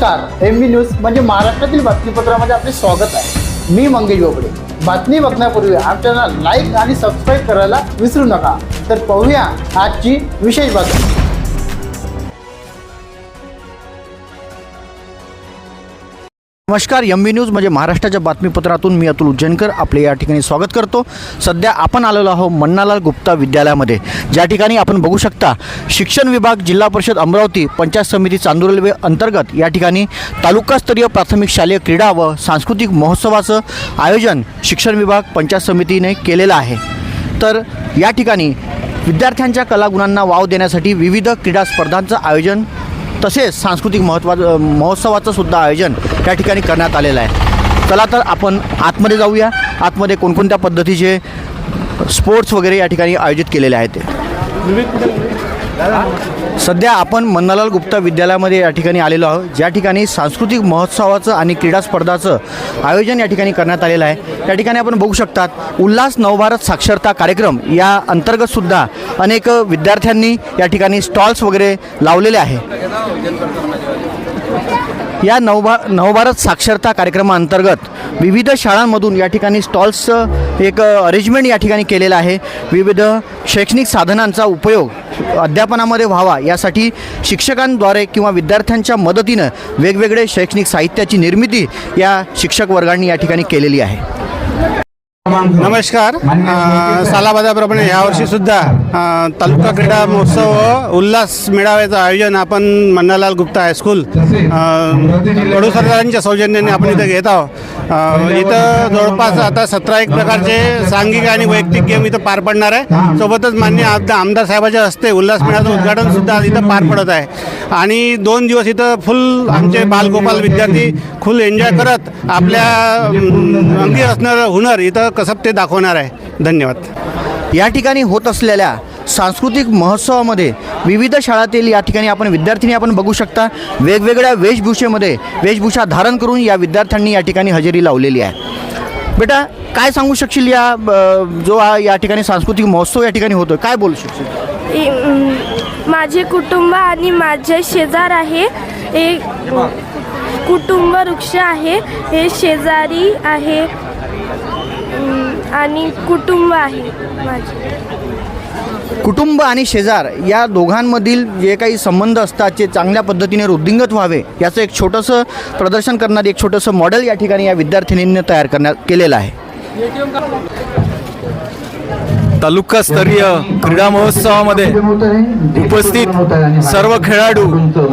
नमस्कार एम बी न्यूज म्हणजे महाराष्ट्रातील बातमीपत्रामध्ये आपले स्वागत आहे. मी मंगेश बोबडे. बातमी बघण्यापूर्वी आमच्या लाईक आणि सबस्क्राईब करायला विसरू नका. तर पाहूया आजची विशेष बातमी. नमस्कार एम बी न्यूज म्हणजे महाराष्ट्राच्या बातमीपत्रातून मी अतुल उज्जैनकर. आपले या ठिकाणी स्वागत करतो. सध्या आपण आलेलो आहोत मन्नालाल गुप्ता विद्यालयामध्ये. ज्या ठिकाणी आपण बघू शकता शिक्षण विभाग जिल्हा परिषद अमरावती पंचायत समिती चांदुरेल्वे अंतर्गत या ठिकाणी तालुकास्तरीय प्राथमिक शालेय क्रीडा व सांस्कृतिक महोत्सवाचं आयोजन शिक्षण विभाग पंचायत समितीने केलेलं आहे. तर या ठिकाणी विद्यार्थ्यांच्या कलागुणांना वाव देण्यासाठी विविध क्रीडा स्पर्धांचं आयोजन तसेच सांस्कृतिक महत्वा महोत्सवाचं सुद्धा आयोजन त्या ठिकाणी करण्यात आलेलं आहे. चला तर आपण आतमध्ये जाऊया. आतमध्ये कोणकोणत्या पद्धतीचे स्पोर्ट्स वगैरे या ठिकाणी आयोजित केलेले आहेत सध्या आपण मन्नालाल गुप्ता विद्यालयामध्ये या ठिकाणी आलेलो आहोत. ज्या ठिकाणी सांस्कृतिक महोत्सवाचं आणि क्रीडा स्पर्धाचं आयोजन या ठिकाणी करण्यात आलेलं आहे. त्या ठिकाणी आपण बघू शकतात उल्हास नवभारत साक्षरता कार्यक्रम या अंतर्गतसुद्धा अनेक विद्यार्थ्यांनी या ठिकाणी स्टॉल्स वगैरे लावलेले आहे. या नवभा नवभारत साक्षरता कार्यक्रमाअंतर्गत विविध शाळांमधून या ठिकाणी स्टॉल्सचं एक अरेंजमेंट या ठिकाणी केलेलं आहे. विविध शैक्षणिक साधनांचा उपयोग अध्यापनामध्ये व्हावा यासाठी शिक्षकांद्वारे किंवा विद्यार्थ्यांच्या मदतीनं वेगवेगळे शैक्षणिक साहित्याची निर्मिती या शिक्षक वर्गांनी या ठिकाणी केलेली आहे. नमस्कार. सालाबादाप्रमाणे यावर्षी सुद्धा तालुका क्रीडा महोत्सव उल्हास मेळाव्याचं आयोजन आपण मन्नालाल गुप्ता हायस्कूल कडू सरदारांच्या सौजन्याने आपण इथं घेत आहोत. इथं जवळपास आता सतरा एक प्रकारचे सांघिक आणि वैयक्तिक गेम इथं पार पडणार आहे. सोबतच मान्य आमदार आमदार साहेबाच्या हस्ते उल्हास मेळाचं उद्घाटन सुद्धा आज इथं पार पडत आहे. आणि दोन दिवस इथं फुल आमचे बालगोपाल विद्यार्थी फुल एन्जॉय करत आपल्या अंगी असणारं हुनर इथं कसं ते दाखवणार आहे. धन्यवाद. या ठिकाणी होत असलेल्या सांस्कृतिक महोत्सवामध्ये विविध शाळातील या ठिकाणी आपण विद्यार्थ्यांनी आपण बघू शकता. वेगवेगळ्या वेशभूषेमध्ये वेशभूषा धारण करून या विद्यार्थ्यांनी या ठिकाणी हजेरी लावलेली आहे. बेटा काय सांगू शकशील या जो हा या ठिकाणी सांस्कृतिक महोत्सव या ठिकाणी होतो काय बोलू शकशील? माझे कुटुंब आणि माझे शेजार आहे. हे कुटुंब वृक्ष आहे. हे शेजारी आहे. आणि कुटुंब आहे माझे. कुटुंब आणि शेजार या दोघांमधील जे काही संबंध असतात जे चांगल्या पद्धतीने वृद्धिंगत व्हावे याचं एक छोटंसं प्रदर्शन करणारं एक छोटंसं मॉडेल या ठिकाणी या विद्यार्थिनींनी तयार करण्यात केलेलं आहे. तालुकास्तरीय क्रीडा महोत्सवामध्ये उपस्थित सर्व खेळाडू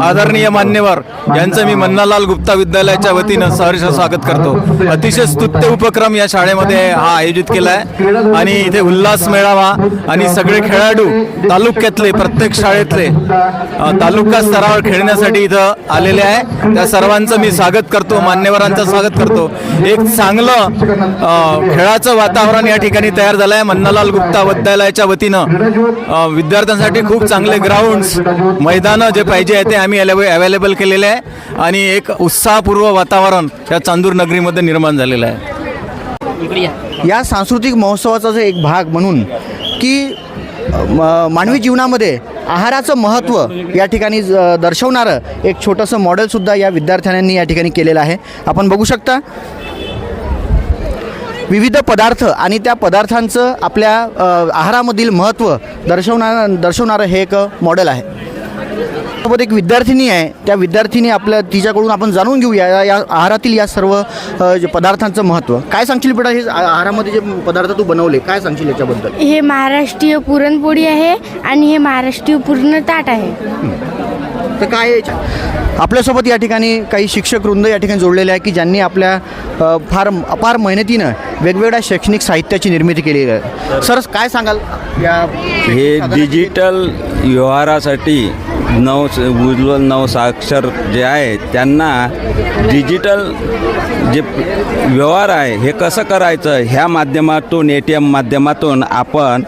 आदरणीय मान्यवर यांचं मी मन्नालाल गुप्ता विद्यालयाच्या वतीनं सहर्ष स्वागत करतो. अतिशय स्तुत्य उपक्रम या शाळेमध्ये हा आयोजित केला आहे आणि इथे उल्हास मेळावा आणि सगळे खेळाडू तालुक्यातले प्रत्येक शाळेतले तालुका स्तरावर खेळण्यासाठी इथं आलेले आहे. त्या सर्वांचं मी स्वागत करतो मान्यवरांचं स्वागत करतो. एक चांगलं खेळाचं वातावरण या ठिकाणी तयार झालं आहे मन्नालाल गुप्ता विद्यालयाच्या वतीनं विद्यार्थ्यांसाठी खूप चांगले ग्राउंड्स मैदानं जे पाहिजे आहे ते आम्ही अवेलेबल केलेले आहे. आणि एक उत्साहपूर्व वातावरण या चांदूर नगरीमध्ये निर्माण झालेलं आहे. या. सांस्कृतिक महोत्सवाचा जो एक भाग म्हणून की मानवी जीवनामध्ये आहाराचं महत्त्व या ठिकाणी ज- दर्शवणारं एक छोटंसं मॉडेलसुद्धा या विद्यार्थ्यांनी या ठिकाणी केलेलं आहे. आपण बघू शकता विविध पदार्थ आणि त्या पदार्थांचं आपल्या आहारामधील महत्त्व दर्शवणार दर्शवणारं हे एक मॉडेल आहे. सोबत एक विद्यार्थिनी आहे. त्या विद्यार्थिनी आपल्या तिच्याकडून आपण जाणून घेऊया या- या आहारातील या सर्व पदार्थांचं महत्त्व. काय सांगशील बेटा हे आहारामध्ये जे पदार्थ तू बनवले काय सांगशील याच्याबद्दल? हे महाराष्ट्रीय पुरणपोळी आहे आणि हे महाराष्ट्रीय पूर्ण ताट आहे. तर काय याच्या- आपल्यासोबत या ठिकाणी काही शिक्षक वृंद या ठिकाणी जोडलेले आहे की ज्यांनी आपल्या फार अपार मेहनतीनं वेगवेगळ्या शैक्षणिक साहित्याची निर्मिती केलेली आहे. सर काय सांगाल? या हे डिजिटल व्यवहारासाठी नव उज्ज्वल नवसाक्षर जे आहे त्यांना डिजिटल जे व्यवहार आहे हे कसं करायचं? ह्या माध्यमातून ए टी एम माध्यमातून आपण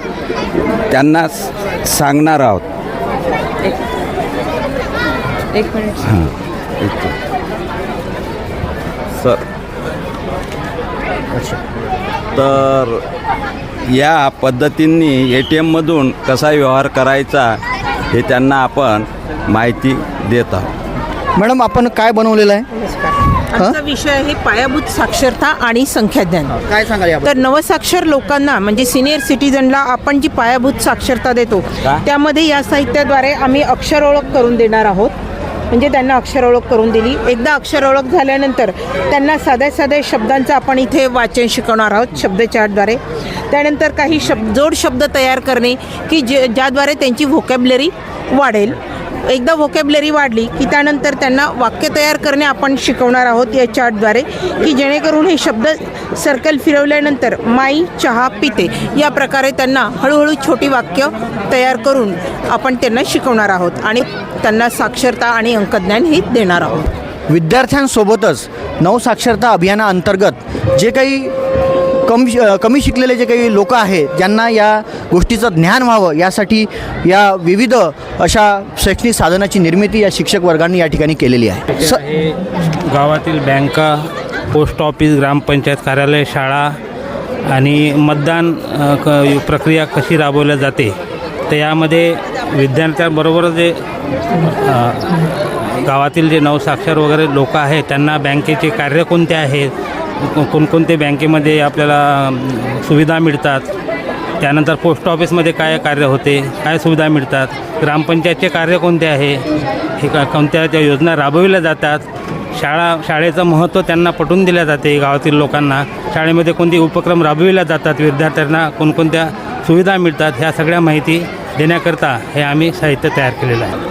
त्यांना सांगणार आहोत. हां सर तर. या पद्धतींनी ए टी एममधून कसा व्यवहार करायचा हे त्यांना आपण माहिती देत आहोत. मॅडम आपण काय बनवलेलं आहे? आमचा विषय आहे पायाभूत साक्षरता आणि संख्याज्ञान. काय सांगाल तर नवसाक्षर लोकांना म्हणजे सिनियर सिटीजनला आपण जी पायाभूत साक्षरता देतो त्यामध्ये या साहित्याद्वारे आम्ही अक्षर ओळख करून देणार आहोत. म्हणजे त्यांना अक्षर ओळख करून दिली. एकदा अक्षर ओळख झाल्यानंतर त्यांना साध्या साध्या शब्दांचं आपण इथे वाचन शिकवणार आहोत शब्दचार्टद्वारे त्यानंतर काही शब्द जोड शब्द तयार करणे की जे ज्याद्वारे त्यांची व्होकॅबलरी वाढेल. एकदा व्होकॅबलरी वाढली की त्यानंतर त्यांना वाक्य तयार करणे आपण शिकवणार आहोत या चार्टद्वारे की जेणेकरून हे शब्द सर्कल फिरवल्यानंतर माई चहा पिते या प्रकारे त्यांना हळूहळू छोटी वाक्य तयार करून आपण त्यांना शिकवणार आहोत आणि त्यांना साक्षरता आणि अंकज्ञान हे देणार आहोत. विद्यार्थ्यांसोबतच नवसाक्षरता अभियानाअंतर्गत जे काही कमी कमी शिकलेले जे काही लोक आहेत ज्यांना या गोष्टीचं ज्ञान व्हावं यासाठी या विविध अशा शैक्षणिक साधनाची निर्मिती या शिक्षक वर्गांनी या ठिकाणी केलेली आहे. स गावातील बँका पोस्ट ऑफिस ग्रामपंचायत कार्यालय शाळा आणि मतदान क प्रक्रिया कशी राबवल्या जाते तर यामध्ये विद्यार्थ्यांबरोबर जे गावातील जे नवसाक्षर वगैरे लोक आहेत त्यांना बँकेचे कार्य कोणते आहेत कोणकोणते बँकेमध्ये आपल्याला सुविधा मिळतात. त्यानंतर पोस्ट ऑफिसमध्ये काय कार्य होते काय सुविधा मिळतात. ग्रामपंचायतचे कार्य कोणते आहे हे का कोणत्या त्या योजना राबविल्या जातात. शाळा शाळेचं महत्त्व त्यांना पटवून दिल्या जाते गावातील लोकांना. शाळेमध्ये कोणते उपक्रम राबविल्या जातात विद्यार्थ्यांना कोणकोणत्या सुविधा मिळतात ह्या सगळ्या माहिती देण्याकरता हे आम्ही साहित्य तयार केलेलं आहे.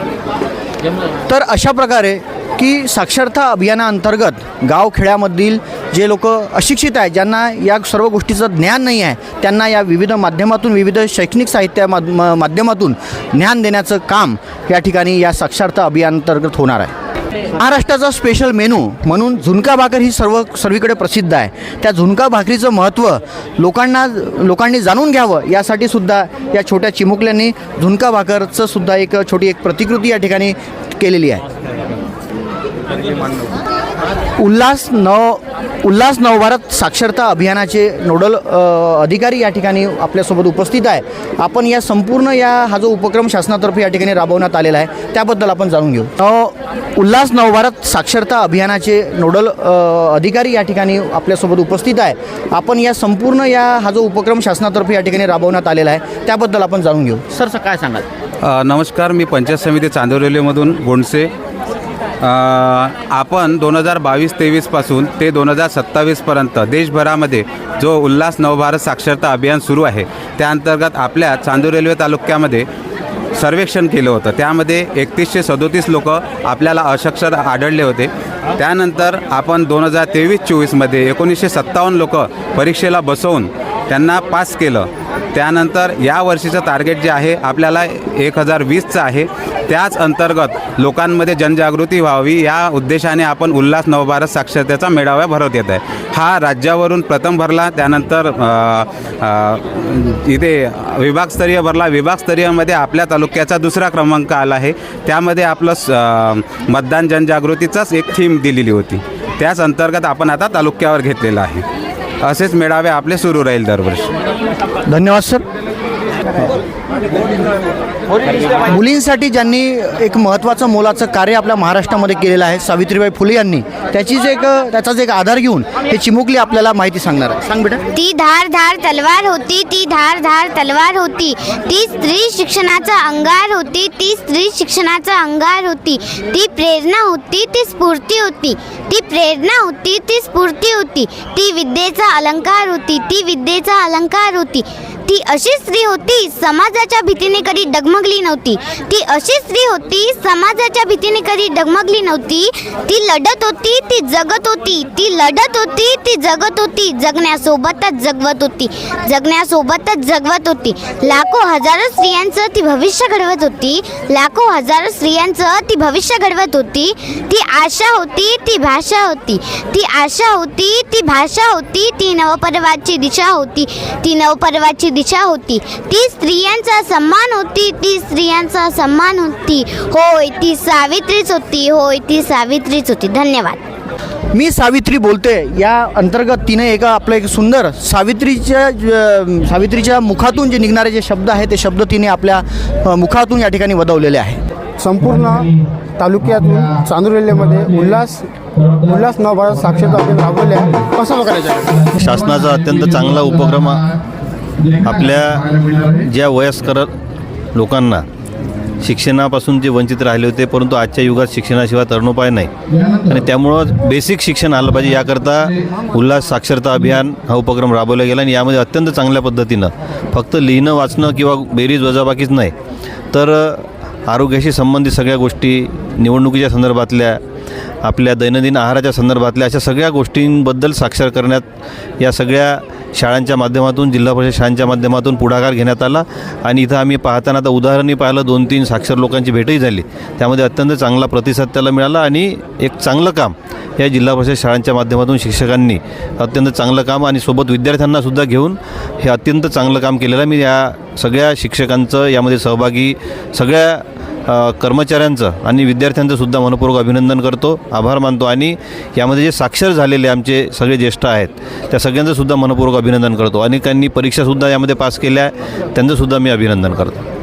तर अशा प्रकारे की साक्षरता अभियानाअंतर्गत गावखेड्यामधील जे लोक अशिक्षित आहेत ज्यांना या सर्व गोष्टीचं ज्ञान नाही आहे त्यांना या विविध माध्यमातून विविध शैक्षणिक साहित्या मा- माध्यमातून ज्ञान देण्याचं काम या ठिकाणी या साक्षरता अभियानांतर्गत होणार आहे. महाराष्ट्राचा स्पेशल मेनू म्हणून झुणका भाकर ही सर्व सर्वीकडे प्रसिद्ध आहे. त्या झुणका भाकरीचं महत्त्व लोकांना लोकांनी जाणून घ्यावं यासाठी सुद्धा या छोट्या चिमुकल्यांनी झुणका भाकरचं सुद्धा एक छोटी एक प्रतिकृती या ठिकाणी केलेली आहे. उल्हास नव उल्हास नवभारत साक्षरता अभियानाचे नोडल अधिकारी या ठिकाणी आपल्यासोबत उपस्थित आहे. आपण या संपूर्ण या हा जो उपक्रम शासनातर्फे या ठिकाणी राबवण्यात आलेला आहे त्याबद्दल आपण जाणून घेऊ. नव उल्हास नवभारत साक्षरता अभियानाचे नोडल अधिकारी या ठिकाणी आपल्यासोबत उपस्थित आहे. आपण या संपूर्ण या हा जो उपक्रम शासनातर्फे या ठिकाणी राबवण्यात आलेला आहे त्याबद्दल आपण जाणून घेऊ. सर सर काय सांगाल? नमस्कार मी पंचायत समिती चांदोरेलीमधून गोंडसे आपण दोन हजार बावीस तेवीसपासून ते दोन हजार सत्तावीसपर्यंत देशभरामध्ये जो उल्हास नवभारत साक्षरता अभियान सुरू आहे त्या अंतर्गत आपल्या चांदूर रेल्वे तालुक्यामध्ये सर्वेक्षण केलं होतं. त्यामध्ये एकतीसशे सदोतीस लोक आपल्याला अशक्षर आढळले होते. त्यानंतर आपण दोन हजार तेवीस चोवीसमध्ये एकोणीसशे सत्तावन्न लोक परीक्षेला बसवून त्यांना पास केलं. त्यानंतर या वर्षीचं टार्गेट जे आहे आपल्याला एक हजार वीसचं आहे. त्याच अंतर्गत लोकांमध्ये जनजागृती व्हावी या उद्देशाने आपण उल्हास नवभारत साक्षरतेचा मेळावा भरवत येत आहे. हा राज्यावरून प्रथम भरला त्यानंतर इथे विभागस्तरीय भरला. विभागस्तरीयमध्ये आपल्या तालुक्याचा दुसरा क्रमांक आला आहे. त्यामध्ये आपलं स- मतदान जनजागृतीचाच एक थीम दिलेली होती. त्याच अंतर्गत आपण आता तालुक्यावर घेतलेला आहे. असेच मेळावे आपले सुरू राहील दरवर्षी. धन्यवाद सर. मुलींसाठी ज्यांनी एक महत्त्वाचं मोलाचं कार्य आपल्या महाराष्ट्रामध्ये केलेलं आहे सावित्रीबाई फुले यांनी त्याचीच एक त्याचाच एक आधार घेऊन हे चिमुकली आपल्याला माहिती सांगणार आहे. सांग बेटा. ती धार धार तलवार होती ती धार धार तलवार होती. ती स्त्री शिक्षणाचा अंगार होती ती स्त्री शिक्षणाचा अंगार होती. ती प्रेरणा होती ती स्फूर्ती होती. ती प्रेरणा होती ती स्फूर्ती होती. ती विद्येचा अलंकार होती ती विद्येचा अलंकार होती. ती अशी स्त्री होती समाजाच्या भीतीने कधी डगमगली नव्हती. ती अशी स्त्री होती समाजाच्या भीतीने कधी डगमगली नव्हती. ती लढत होती ती जगत होती. ती लढत होती ती जगत होती. जगण्यासोबतच जगवत होती. जगण्यासोबतच जगवत होती. लाखो हजारो स्त्रियांचं ती भविष्य घडवत होती. लाखो हजारो स्त्रियांचं ती भविष्य घडवत होती. ती आशा होती ती भाषा होती. ती आशा होती ती भाषा होती. ती नवपर्वाची दिशा होती. ती नवपर्वाची दिशा होती. ती स्त्रियांचा सन्मान होती ती स्त्रियांचा सन्मान होती. होय ती सावित्रीच होती. होय ती सावित्रीच होती. धन्यवाद. मी सावित्री बोलते. या अंतर्गत तिने एका आपलं एक सुंदर सावित्रीच्या सावित्रीच्या मुखातून जे निघणारे जे शब्द आहेत ते शब्द तिने आपल्या मुखातून या ठिकाणी वदवलेले आहे. संपूर्ण तालुक्यातून चांदुरेल्लेमध्ये उल्हास उल्हास नवभारत साक्षरता अभियान राबवले आहे. कसं बघायचं? शासनाचा अत्यंत चांगला उपक्रम आपल्या ज्या वयस्कर लोकांना शिक्षणापासून जे वंचित राहिले होते परंतु आजच्या युगात शिक्षणाशिवाय तरणोपाय नाही. आणि त्यामुळं बेसिक शिक्षण आलं पाहिजे. याकरता उल्हास साक्षरता अभियान हा उपक्रम राबवला गेला आणि यामध्ये अत्यंत चांगल्या पद्धतीनं फक्त लिहिणं वाचणं किंवा बेरीज वजाबाकीच नाही तर आरोग्याशी संबंधित सगळ्या गोष्टी निवडणुकीच्या संदर्भातल्या आपल्या दैनंदिन आहाराच्या संदर्भातल्या अशा सगळ्या गोष्टींबद्दल साक्षर करण्यात या सगळ्या शाळांच्या माध्यमातून जिल्हा परिषद शाळांच्या माध्यमातून पुढाकार घेण्यात आला आणि इथं आम्ही पाहताना आता उदाहरणही पाहिलं दोन तीन साक्षर लोकांची भेटही झाली. त्यामध्ये अत्यंत चांगला प्रतिसाद त्याला मिळाला आणि एक चांगलं काम या जिल्हा परिषद शाळांच्या माध्यमातून शिक्षकांनी अत्यंत चांगलं काम आणि सोबत विद्यार्थ्यांनासुद्धा घेऊन हे अत्यंत चांगलं काम केलेलं आहे. मी या सगळ्या शिक्षकांचं यामध्ये सहभागी सगळ्या कर्मचाऱ्यांचं आणि विद्यार्थ्यांचं सुद्धा मनपूर्वक अभिनंदन करतो आभार मानतो आणि यामध्ये जे साक्षर झालेले आमचे सगळे ज्येष्ठ आहेत त्या सगळ्यांचं सुद्धा मनपूर्वक अभिनंदन करतो. अनेकांनी परीक्षासुद्धा यामध्ये पास केल्या आहे त्यांचं सुद्धा मी अभिनंदन करतो.